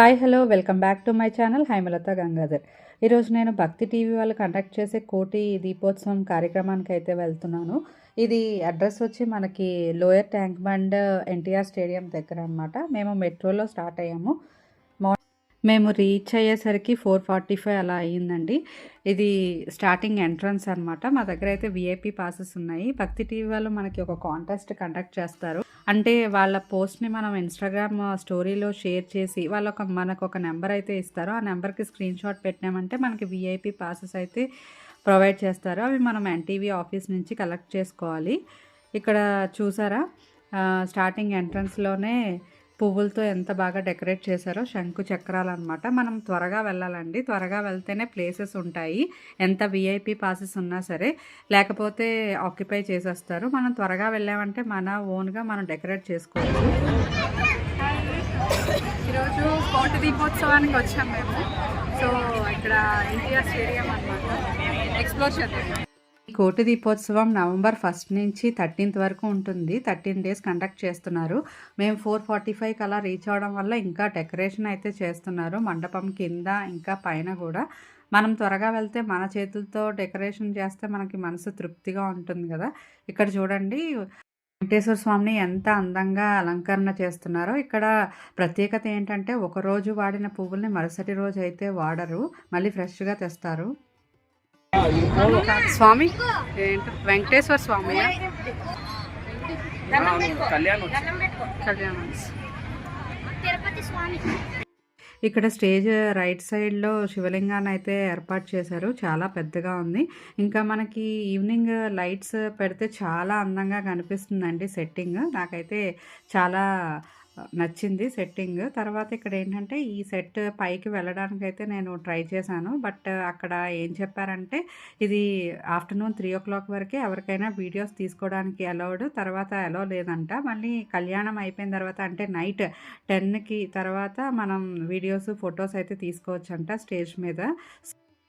Hi hello welcome back to my channel Haimalatha Gangadhar. ఈరోజు నేను భక్తి టీవీ వాళ్ళు కండక్ట్ చేసే కోటి దీపోత్సవం కార్యక్రమానికి అయితే వెళ్తున్నాను. ఇది అడ్రస్ వచ్చి మనకి lower tank bund NTR stadium దగ్గర అనమాట మేము మెట్రోలో స్టార్ట్ అయ్యాము. మేము రీచ్ అయ్యేసరికి ఫోర్ ఫార్టీ ఫైవ్ అలా అయ్యిందండి. ఇది స్టార్టింగ్ ఎంట్రన్స్ అనమాట మా దగ్గర అయితే విఐపీ పాసెస్ ఉన్నాయి. భక్తి టీవీ వాళ్ళు మనకి ఒక కాంటెస్ట్ కండక్ట్ చేస్తారు. అంటే వాళ్ళ పోస్ట్ని మనం ఇన్స్టాగ్రామ్ స్టోరీలో షేర్ చేసి వాళ్ళు ఒక మనకు ఒక నెంబర్ అయితే ఇస్తారు. ఆ నెంబర్కి స్క్రీన్ షాట్ పెట్టినామంటే మనకి విఐపీ పాసెస్ అయితే ప్రొవైడ్ చేస్తారు. అవి మనం ఎన్టీవీ ఆఫీస్ నుంచి కలెక్ట్ చేసుకోవాలి. ఇక్కడ చూసారా? స్టార్టింగ్ ఎంట్రన్స్లోనే పువ్వులతో ఎంత బాగా డెకరేట్ చేశారో శంకు చక్రాలు అనమాట మనం త్వరగా వెళ్ళాలండి. త్వరగా వెళ్తేనే ప్లేసెస్ ఉంటాయి. ఎంత విఐపి పాసెస్ ఉన్నా సరే లేకపోతే ఆక్యుపై చేసేస్తారు. మనం త్వరగా వెళ్ళామంటే మన ఓన్గా మనం డెకరేట్ చేసుకోవచ్చు. ఈరోజు కోట దీపోత్సవానికి వచ్చాం మేము. సో ఇక్కడ ఎన్టీఆర్ స్టేడియం అనమాట ఎక్స్ప్లోర్ చేద్దాం. కోటి దీపోత్సవం నవంబర్ ఫస్ట్ నుంచి థర్టీన్త్ వరకు ఉంటుంది. థర్టీన్ డేస్ కండక్ట్ చేస్తున్నారు. మేము ఫోర్ ఫార్టీ ఫైవ్కి అలా రీచ్ అవడం వల్ల ఇంకా డెకరేషన్ అయితే చేస్తున్నారు. మండపం కింద ఇంకా పైన కూడా. మనం త్వరగా వెళ్తే మన చేతులతో డెకరేషన్ చేస్తే మనకి మనసు తృప్తిగా ఉంటుంది కదా. ఇక్కడ చూడండి వెంకటేశ్వర స్వామిని ఎంత అందంగా అలంకరణ చేస్తున్నారో. ఇక్కడ ప్రత్యేకత ఏంటంటే ఒకరోజు వాడిన పువ్వుల్ని మరుసటి రోజు అయితే వాడరు. మళ్ళీ ఫ్రెష్గా తెస్తారు. స్వామి? ఏంటి? వెంకటేశ్వర స్వామి కళ్యాణ్ ఇక్కడ స్టేజ్ రైట్ సైడ్లో శివలింగాన్ని అయితే ఏర్పాటు చేశారు. చాలా పెద్దగా ఉంది. ఇంకా మనకి ఈవినింగ్ లైట్స్ పెడితే చాలా అందంగా కనిపిస్తుందండి సెట్టింగ్. నాకైతే చాలా నచ్చింది సెట్టింగ్. తర్వాత ఇక్కడ ఏంటంటే ఈ సెట్ పైకి వెళ్ళడానికి అయితే నేను ట్రై చేశాను. బట్ అక్కడ ఏం చెప్పారంటే ఇది ఆఫ్టర్నూన్ త్రీ ఓ క్లాక్ వరకే ఎవరికైనా వీడియోస్ తీసుకోవడానికి అలౌడ్. తర్వాత అలో లేదంట. మళ్ళీ కళ్యాణం అయిపోయిన తర్వాత అంటే నైట్ టెన్కి తర్వాత మనం వీడియోస్ ఫొటోస్ అయితే తీసుకోవచ్చంట స్టేజ్ మీద.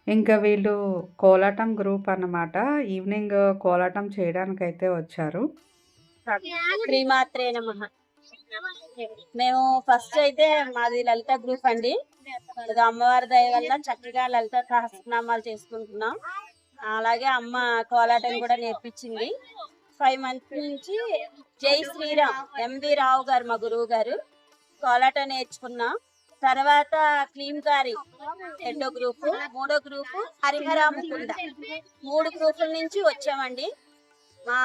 ఇంకా వీళ్ళు కోలాటం గ్రూప్ అన్నమాట. ఈవినింగ్ కోలాటం చేయడానికి అయితే వచ్చారు. శ్రీమాత్రే నమ. మేము ఫస్ట్ అయితే మాది లలిత గ్రూప్ అండి. ఇది అమ్మవారి దయ వల్ల చక్కగా లలిత సహస్రనామాలు చేసుకుంటున్నాం. అలాగే అమ్మ కోలాటం కూడా నేర్పించింది. ఫైవ్ మంత్స్ నుంచి జై శ్రీరామ్ ఎంవి రావు గారు మా గురువు గారు కోలాటం నేర్చుకున్నాం. తర్వాత క్లీమ్ గారి రెండో గ్రూపు మూడో గ్రూపు హరిహరాముకుంద మూడు గ్రూపుల నుంచి వచ్చామండి. మా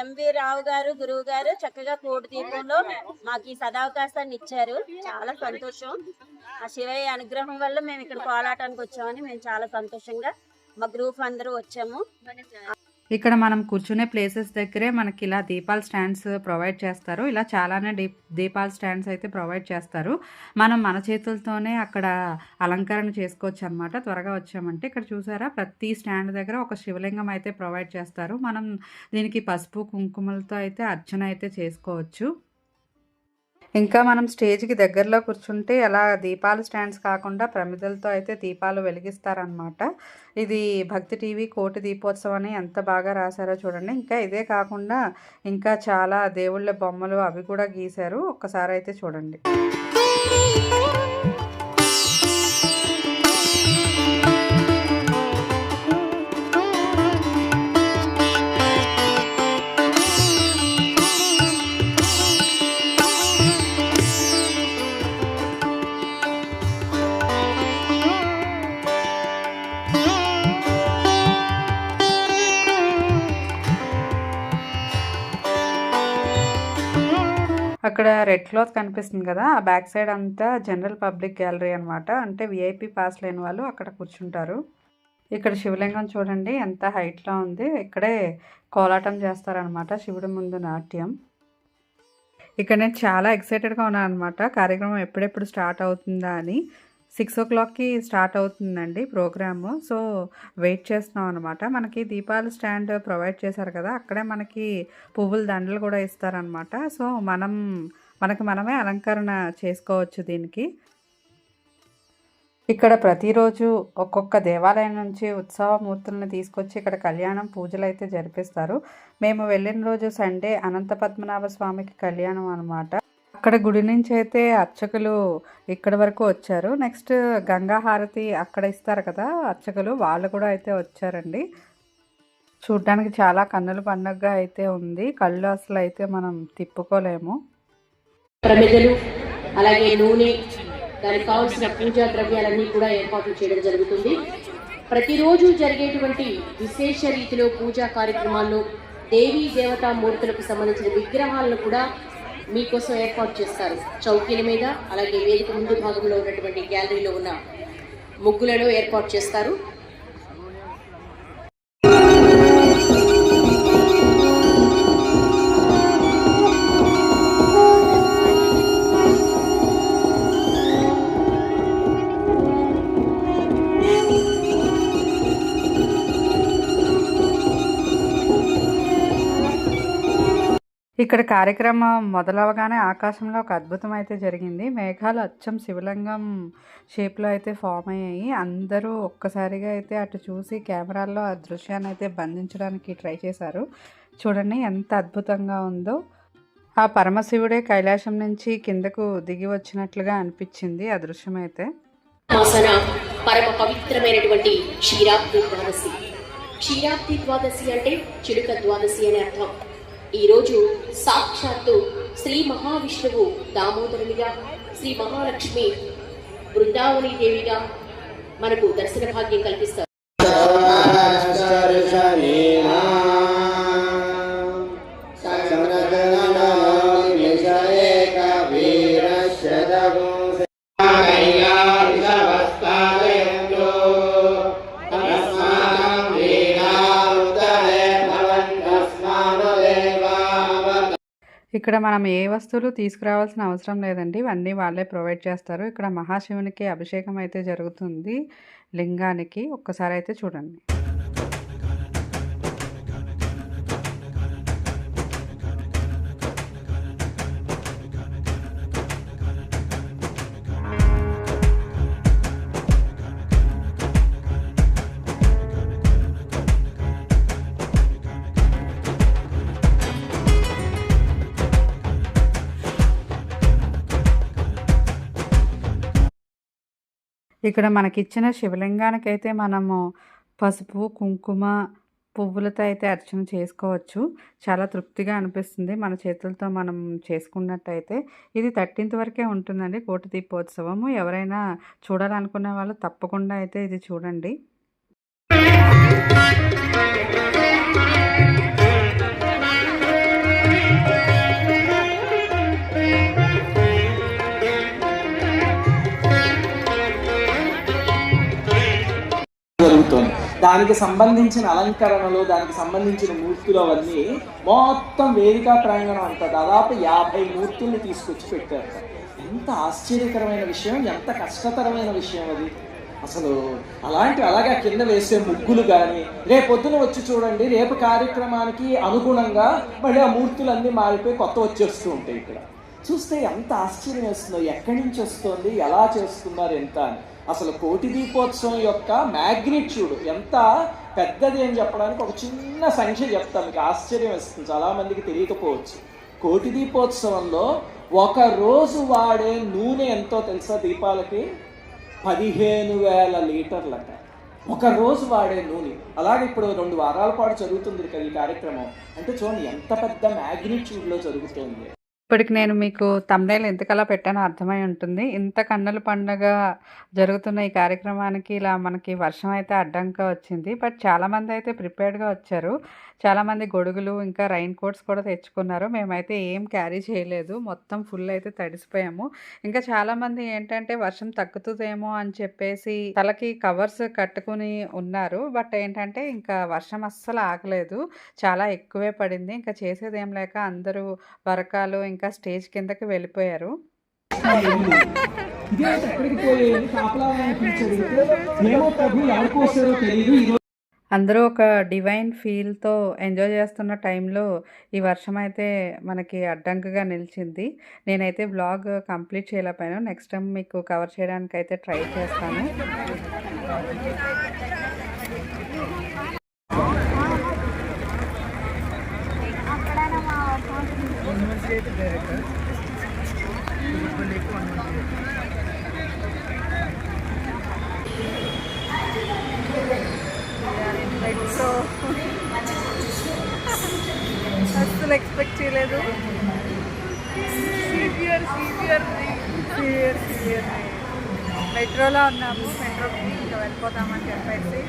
ఎంవి రావు గారు గురువు గారు చక్కగా కోటి దీపంలో మాకు ఈ సదావకాశాన్ని ఇచ్చారు. చాలా సంతోషం. ఆ శివయ్య అనుగ్రహం వల్ల మేము ఇక్కడ కోలాటానికి వచ్చామని మేము చాలా సంతోషంగా మా గ్రూప్ అందరూ వచ్చాము. ఇక్కడ మనం కూర్చునే ప్లేసెస్ దగ్గరే మనకి ఇలా దీపాల స్టాండ్స్ ప్రొవైడ్ చేస్తారు. ఇలా చాలానే డీ దీపాల స్టాండ్స్ అయితే ప్రొవైడ్ చేస్తారు. మనం మన చేతులతోనే అక్కడ అలంకరణ చేసుకోవచ్చు అనమాట త్వరగా వచ్చామంటే ఇక్కడ చూసారా? ప్రతి స్టాండ్ దగ్గర ఒక శివలింగం అయితే ప్రొవైడ్ చేస్తారు. మనం దీనికి పసుపు కుంకుమలతో అయితే అర్చన అయితే చేసుకోవచ్చు. ఇంకా మనం స్టేజ్కి దగ్గరలో కూర్చుంటే అలా దీపాలు స్టాండ్స్ కాకుండా ప్రమిదలతో అయితే దీపాలు వెలిగిస్తారనమాట ఇది భక్తి టీవీ కోటి దీపోత్సవం అని ఎంత బాగా రాశారో చూడండి. ఇంకా ఇదే కాకుండా ఇంకా చాలా దేవుళ్ళ బొమ్మలు అవి కూడా గీశారు. ఒక్కసారి అయితే చూడండి. అక్కడ రెడ్ క్లాత్ కనిపిస్తుంది కదా ఆ బ్యాక్ సైడ్ అంతా జనరల్ పబ్లిక్ గ్యాలరీ అనమాట అంటే విఐపి పాస్ లేని వాళ్ళు అక్కడ కూర్చుంటారు. ఇక్కడ శివలింగం చూడండి ఎంత హైట్లో ఉంది. ఇక్కడే కోలాటం చేస్తారనమాట శివుడి ముందు నాట్యం. ఇక్కడ నేను చాలా ఎక్సైటెడ్గా ఉన్నాను అనమాట కార్యక్రమం ఎప్పుడెప్పుడు స్టార్ట్ అవుతుందా అని. సిక్స్ ఓ క్లాక్కి స్టార్ట్ అవుతుందండి ప్రోగ్రాము. సో వెయిట్ చేస్తున్నాం అనమాట మనకి దీపాల స్టాండ్ ప్రొవైడ్ చేశారు కదా అక్కడే మనకి పువ్వుల దండలు కూడా ఇస్తారనమాట సో మనం మనకి మనమే అలంకరణ చేసుకోవచ్చు దీనికి. ఇక్కడ ప్రతిరోజు ఒక్కొక్క దేవాలయం నుంచి ఉత్సవమూర్తులను తీసుకొచ్చి ఇక్కడ కళ్యాణం పూజలు అయితే జరిపిస్తారు. మేము వెళ్ళిన రోజు సండే అనంత పద్మనాభ స్వామికి కళ్యాణం అనమాట అక్కడ గుడి నుంచి అయితే అర్చకులు ఇక్కడ వరకు వచ్చారు. నెక్స్ట్ గంగా హారతి అక్కడ ఇస్తారు కదా అర్చకులు వాళ్ళు కూడా అయితే వచ్చారండి. చూడ్డానికి చాలా కన్నుల పండుగ అయితే ఉంది. కళ్ళు అసలు అయితే మనం తిప్పుకోలేము. ప్రమిదలు అలాగే నూనె దానికి కావాల్సిన పూజా ద్రవ్యాలన్నీ కూడా ఏర్పాటు చేయడం జరుగుతుంది. ప్రతిరోజు జరిగేటువంటి విశేష రీతిలో పూజా కార్యక్రమాల్లో దేవీ దేవతా మూర్తులకు సంబంధించిన విగ్రహాలను కూడా మీకోసం ఏర్పాటు చేస్తారు. చౌకీల మీద అలాగే వేదిక ముందు భాగంలో ఉన్నటువంటి గ్యాలరీలో ఉన్న ముగ్గులను ఏర్పాటు చేస్తారు. ఇక్కడ కార్యక్రమం మొదలవగానే ఆకాశంలో ఒక అద్భుతం అయితే జరిగింది. మేఘాలు అచ్చం శివలింగం షేప్లో అయితే ఫామ్ అయ్యాయి. అందరూ ఒక్కసారిగా అయితే అటు చూసి కెమెరాల్లో ఆ దృశ్యాన్ని అయితే బంధించడానికి ట్రై చేశారు. చూడండి ఎంత అద్భుతంగా ఉందో. ఆ పరమశివుడే కైలాసం నుంచి కిందకు దిగి వచ్చినట్లుగా అనిపించింది ఆ దృశ్యం అయితే. పరమ పవిత్రమైనటువంటి క్షీరాబ్ది ద్వాదశి. క్షీరాబ్ది ద్వాదశి అంటే చిలుక ద్వాదశి అనే అర్థం. ఈ రోజు సాక్షాత్తు శ్రీ మహావిష్ణువు దామోదరునిగా శ్రీ మహాలక్ష్మి బృందావని దేవిగా మనకు దర్శన భాగ్యం కల్పిస్తారు. ఇక్కడ మనం ఏ వస్తువులు తీసుకురావాల్సిన అవసరం లేదండి. ఇవన్నీ వాళ్ళే ప్రొవైడ్ చేస్తారు. ఇక్కడ మహాశివునికి అభిషేకం అయితే జరుగుతుంది. లింగానికి. ఒక్కసారి అయితే చూడండి. ఇక్కడ మనకిచ్చిన శివలింగానికైతే మనము పసుపు కుంకుమ పువ్వులతో అయితే అర్చన చేసుకోవచ్చు. చాలా తృప్తిగా అనిపిస్తుంది. మన చేతులతో మనం చేసుకున్నట్టయితే ఇది థర్టీన్త్ వరకే ఉంటుందండి కోటి దీపోత్సవము. ఎవరైనా చూడాలనుకునే వాళ్ళు తప్పకుండా అయితే ఇది చూడండి. దానికి సంబంధించిన అలంకరణలు దానికి సంబంధించిన మూర్తులు అవన్నీ మొత్తం వేదికా ప్రాంగణం అంతా దాదాపు యాభై మూర్తుల్ని తీసుకొచ్చి పెట్టారు. ఎంత ఆశ్చర్యకరమైన విషయం ఎంత కష్టతరమైన విషయం అది. అసలు అలాంటి అలాగా కింద వేసే ముగ్గులు కానీ రేపొద్దున వచ్చి చూడండి రేపు కార్యక్రమానికి అనుగుణంగా మళ్ళీ ఆ మూర్తులన్నీ మారిపోయి కొత్త వచ్చేస్తూ ఉంటాయి ఇక్కడ. చూస్తే ఎంత ఆశ్చర్యం వేస్తుందో ఎక్కడి నుంచి వస్తుంది ఎలా చేస్తున్నారు ఎంత అని. అసలు కోటి దీపోత్సవం యొక్క మ్యాగ్నిట్యూడ్ ఎంత పెద్దది అని చెప్పడానికి ఒక చిన్న సంఖ్య చెప్తాను మీకు ఆశ్చర్యం ఇస్తుంది చాలామందికి తెలియకపోవచ్చు. కోటి దీపోత్సవంలో ఒక రోజు వాడే నూనె ఎంతో తెలుసా దీపాలకి? పదిహేను వేల లీటర్లట. ఒక రోజు వాడే నూనె. అలాగే ఇప్పుడు రెండు వారాల పాటు జరుగుతుంది కదా ఈ కార్యక్రమం. అంటే చూడండి ఎంత పెద్ద మ్యాగ్నిట్యూడ్లో జరుగుతుంది. ఇప్పటికి నేను మీకు తమ్నేలు ఎందుకలా పెట్టానో అర్థమై ఉంటుంది. ఇంత కన్నుల పండగ జరుగుతున్న ఈ కార్యక్రమానికి ఇలా మనకి వర్షం అయితే అడ్డంగా వచ్చింది. బట్ చాలామంది అయితే ప్రిపేర్డ్గా వచ్చారు. చాలామంది గొడుగులు ఇంకా రైన్ కోట్స్ కూడా తెచ్చుకున్నారు. మేమైతే ఏం క్యారీ చేయలేదు. మొత్తం ఫుల్ అయితే తడిసిపోయాము. ఇంకా చాలామంది ఏంటంటే వర్షం తగ్గుతుందేమో అని చెప్పేసి తలకి కవర్స్ కట్టుకుని ఉన్నారు. బట్ ఏంటంటే ఇంకా వర్షం అస్సలు ఆగలేదు. చాలా ఎక్కువే పడింది. ఇంకా చేసేది ఏం లేక అందరూ వరకాలు ఇంకా స్టేజ్ కిందకి వెళ్ళిపోయారు. ఇదే ఎక్కడికి పోయేది కాపలా ఏమో ప్రభు ఎవరికి వస్తారో తెలియదు అందరూ ఒక డివైన్ ఫీల్తో ఎంజాయ్ చేస్తున్న టైంలో ఈ వర్షం అయితే మనకి అడ్డంకుగా నిలిచింది. నేనైతే బ్లాగ్ కంప్లీట్ చేయలేకపోయాను. నెక్స్ట్ టైం మీకు కవర్ చేయడానికి అయితే ట్రై చేస్తాను. డైరెక్టర్ అసలు ఎక్స్పెక్ట్ చేయలేదు. సీవియర్ సీవియర్ సీవియర్ సీవియర్ మెట్రోలో ఉన్నాము మెట్రోకి ఇంకా వెళ్ళిపోతామని చెప్పేసి.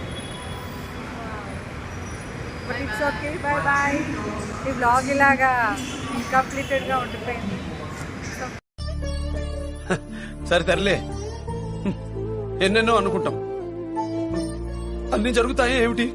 But it's okay bye bye ఈ బ్లాగ్ ఇలాగా ఇన్కంప్లీటెడ్గా ఉండిపోయింది. సరే తరలే ఎన్నెన్నో అనుకుంటాం. అన్నీ జరుగుతాయి ఏమిటి?